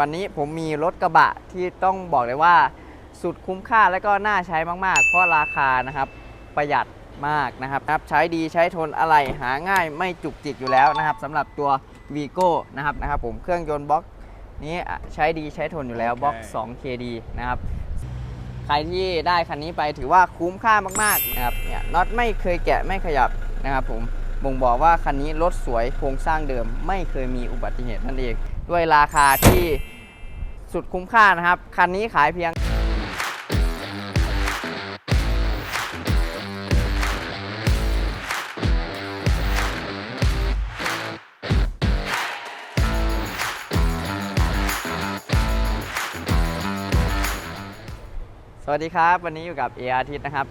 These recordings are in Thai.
วันนี้ผมมีรถกระบะที่ต้องบอกเลยว่า สุดคุ้มค่าและก็น่าใช้มากๆ เพราะราคานะครับประหยัดมากนะครับครับใช้ดีใช้ทนอะไรหาง่ายไม่จุกจิกอยู่แล้วนะครับสำหรับตัว v ีโก้นะครับนะครับผมเครื่องยนต์บล็อกนี้อะใช้ดีใช้ทนอยู่แล้วบล็อก 2KD นะครับใครที่ได้คันนี้ไปถือว่าคุ้มค่ามากๆนะครับเนี่ยน็อตไม่เคยแกะไม่ขยับนะครับผมบ่งบอกว่าคันนี้รถสวยโครงสร้างเดิมไม่เคยมีอุบัติเหตุนั่นเอง ด้วยราคาที่สุดคุ้มค่านะครับ คันนี้ขายเพียง สวัสดีครับ วันนี้อยู่กับเออาทิตย์นะครับ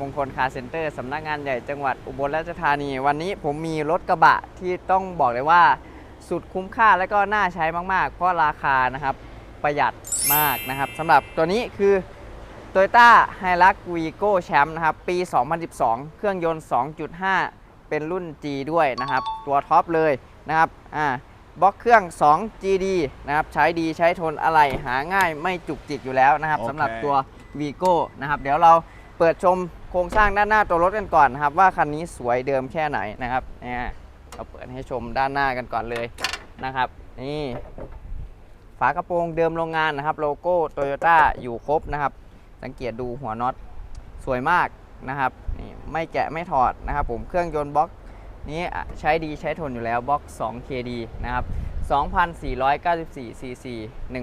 มงคลคาร์เซ็นเตอร์สำนักงานใหญ่จังหวัดอุบลราชธานี วันนี้ผมมีรถกระบะที่ต้องบอกเลยว่า สุดคุ้มค่าและก็น่าใช้มาก ๆ เพราะราคานะครับประหยัดมากนะครับสำหรับตัวนี้คือ Toyota Hilux Vigo Champ นะครับปี 2012 เครื่องยนต์ 2.5 เป็นรุ่น G ด้วยนะครับ ตัวท็อปเลยนะครับอ่าบล็อกเครื่อง 2 GD นะครับใช้ดีใช้ทนอะไรหาง่ายไม่จุกจิกอยู่แล้วนะครับโอเคสำหรับตัว Vigo นะครับเดี๋ยวเราเปิดชมโครงสร้างด้านหน้าตัวรถกันก่อนนะครับ ว่าคันนี้สวยเดิมแค่ไหนนะครับเนี่ย เราเปิดให้ชมด้านหน้ากันก่อนเลยนะครับ นี่ฝากระโปรงเดิมโรงงานนะครับ โลโก้โตโยต้าอยู่ครบนะครับ สังเกตดูหัวน็อตสวยมากนะครับนี่ไม่แกะไม่ถอดนะครับ ผมเครื่องยนต์บล็อกนี้ใช้ดีใช้ทนอยู่แล้วบล็อก 2KD นะครับ 2,494 cc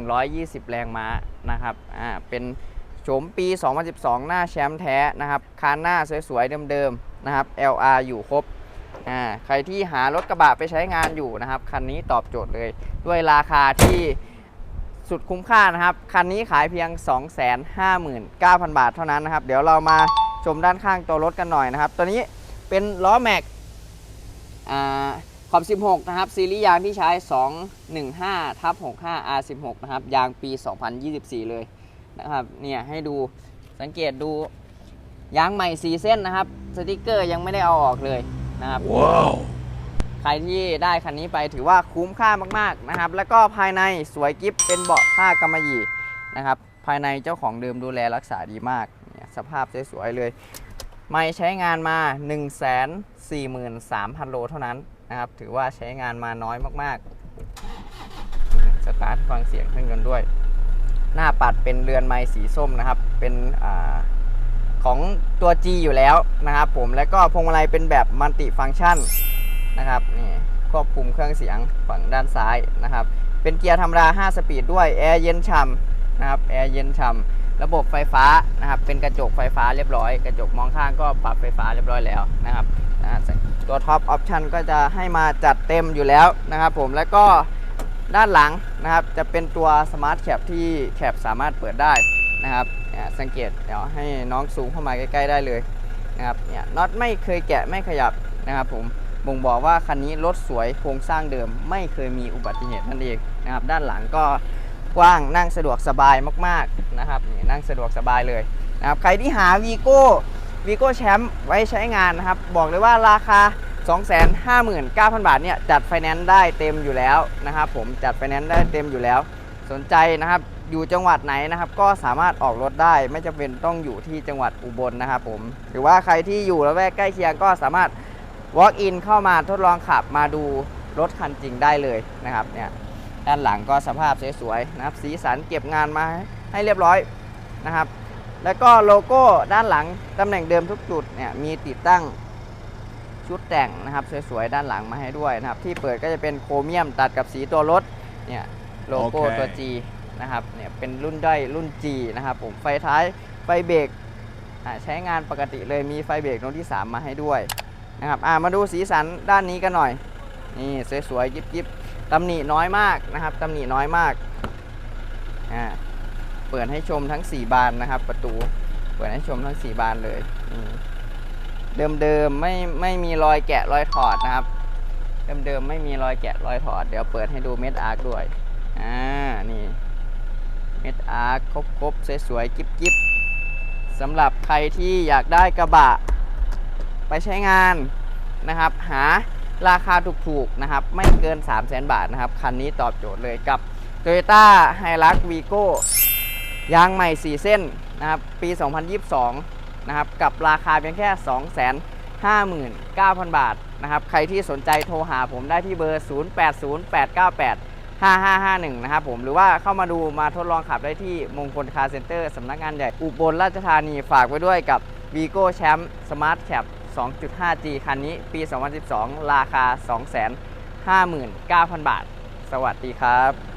120 แรงม้านะครับอ่าเป็นโฉมปี 2012 หน้าแชมป์แท้นะครับ คานหน้าสวยๆเดิมๆนะครับ LR อยู่ครบ อ่าใครที่หารถกระบะไปใช้งานอยู่นะครับ คันนี้ตอบโจทย์เลยด้วยราคาที่สุดคุ้มค่านะครับ คันนี้ขายเพียง 259,000 บาทเท่านั้นนะครับ เดี๋ยวเรามาชมด้านข้างตัวรถกันหน่อยนะครับ ตัวนี้เป็นล้อแม็กอ่าขอบ 16 นะครับ ซีรีส์ยางที่ใช้ 215ทับ65 R16 นะครับ ยางปี 2024 เลยนะครับ เนี่ยให้ดูสังเกตดูยางใหม่ 4 เส้นนะครับ สติกเกอร์ยังไม่ได้เอาออกเลย นะครับว้าวใครที่ได้คันนี้ไปถือว่าคุ้มค่ามากๆนะครับ แล้วก็ภายในสวยกิฟเป็นเบาะผ้ากำมะหยี่นะครับ ภายในเจ้าของเดิมดูแลรักษาดีมากเนี่ยสภาพสวยๆเลย ไม่ใช้งานมา 1 4 3 0 0 0 โลเท่านั้นนะครับ ถือว่าใช้งานมาน้อยมากๆอืมสตาร์ทฟังเสียงเครื่องยนต์ด้วย หน้าปัดเป็นเรือนไม้สีส้มนะครับ เป็นอา ของตัว G อยู่แล้วนะครับผมแล้วก็พวงมาลัยเป็นแบบมัลติฟัง c t ชันนะครับนี่ควบคุมเครื่องเสียงฝั่งด้านซ้ายนะครับ เป็นเกียร์ธรรมดา 5 สปีดด้วยแอร์เย็นฉ่ำนะครับแอร์เย็นฉ่ำระบบไฟฟ้านะครับ เป็นกระจกไฟฟ้าเรียบร้อย กระจกมองข้างก็ปรับไฟฟ้าเรียบร้อยแล้วนะครับตัวท็อปออปชันก็จะให้มาจัดเต็มอยู่แล้วนะครับ ผมแล้วก็ด้านหลังนะครับ จะเป็นตัวสมาร์ทแคปที่แคปสามารถเปิดได้นะครับ อ่าสังเกตเดี๋ยวให้น้องซูมเข้ามาใกล้ ๆ ได้เลยนะครับเนี่ยน็อตไม่เคยแกะไม่ขยับนะครับผมบ่งบอกว่าคันนี้รถสวยโครงสร้างเดิม ไม่เคยมีอุบัติเหตุนั่นเองนะครับด้านหลังก็กว้างนั่งสะดวกสบายมากๆนะครับนี่นั่งสะดวกสบายเลยนะครับใครที่หาวีโก้วีโก้แชมป์ไว้ใช้งานนะครับบอกเลยว่าราคา 259,000 บาทเนี่ยจัดไฟแนนซ์ได้เต็มอยู่แล้วนะครับผมจัดไฟแนนซ์ได้เต็มอยู่แล้ว สนใจนะครับ อยู่จังหวัดไหนนะครับ ก็สามารถออกรถได้ไม่จำเป็นต้องอยู่ที่จังหวัดอุบลนะครับผมหรือว่าใครที่อยู่ละแวกใกล้เคียงก็สามารถ walk in เข้ามาทดลองขับมาดูรถคันจริงได้เลยนะครับเนี่ยด้านหลังก็สภาพสวยๆนะครับ สีสันเก็บงานมาให้เรียบร้อยนะครับ แล้วก็โลโก้ด้านหลังตำแหน่งเดิมทุกจุดเนี่ยมีติดตั้งชุดแต่งนะครับสวยๆด้านหลังมาให้ด้วยนะครับ ที่เปิดก็จะเป็นโครเมียมตัดกับสีตัวรถเนี่ยโลโก้โอเคตัว G นะครับเนี่ยเป็นรุ่นด้อยรุ่น G นะครับผมไฟท้ายไฟเบรกใช้งานปกติเลยมีไฟเบรกตรงที่ 3 มาให้ด้วยนะครับอ่ามาดูสีสันด้านนี้กันหน่อย นี่สวยๆยิบๆตำหนิน้อยมากนะครับตำหนิน้อยมากอ่าเปิดให้ชมทั้ง 4 บานนะครับ ประตูเปิดให้ชมทั้ง 4 บานเลยเดิมเดิมๆไม่ไม่มีรอยแกะรอยถอดนะครับเดิมเดิมๆไม่มีรอยแกะรอยถอด เดี๋ยวเปิดให้ดูเม็ดอาร์คด้วย อ่า นี่ เม็ดอาร์คครบๆสวยๆกิ๊บๆสำหรับใครที่อยากได้กระบะ ไปใช้งานนะครับ หาราคาถูกๆนะครับ ไม่เกิน 3 0 0 0 0 0บาทนะครับ คันนี้ตอบโจทย์เลยกับ Toyota h i l u x Vigo ยางใหม่ 4 เส้นนะครับ ปี 2022 นะครับ กับราคาเพียงแค่ 259,000 บาทนะครับ ใครที่สนใจโทรหาผมได้ที่เบอร์ 080898 5551 นะครับผมหรือว่าเข้ามาดูมาทดลองขับได้ที่มงคลคาร์เซ็นเตอร์สำนักงานใหญ่อุบลราชธานีฝากไว้ด้วยกับ Vigo Champ Smart Cap 2.5G คันนี้ปี 2012 ราคา 259,000 บาท สวัสดีครับ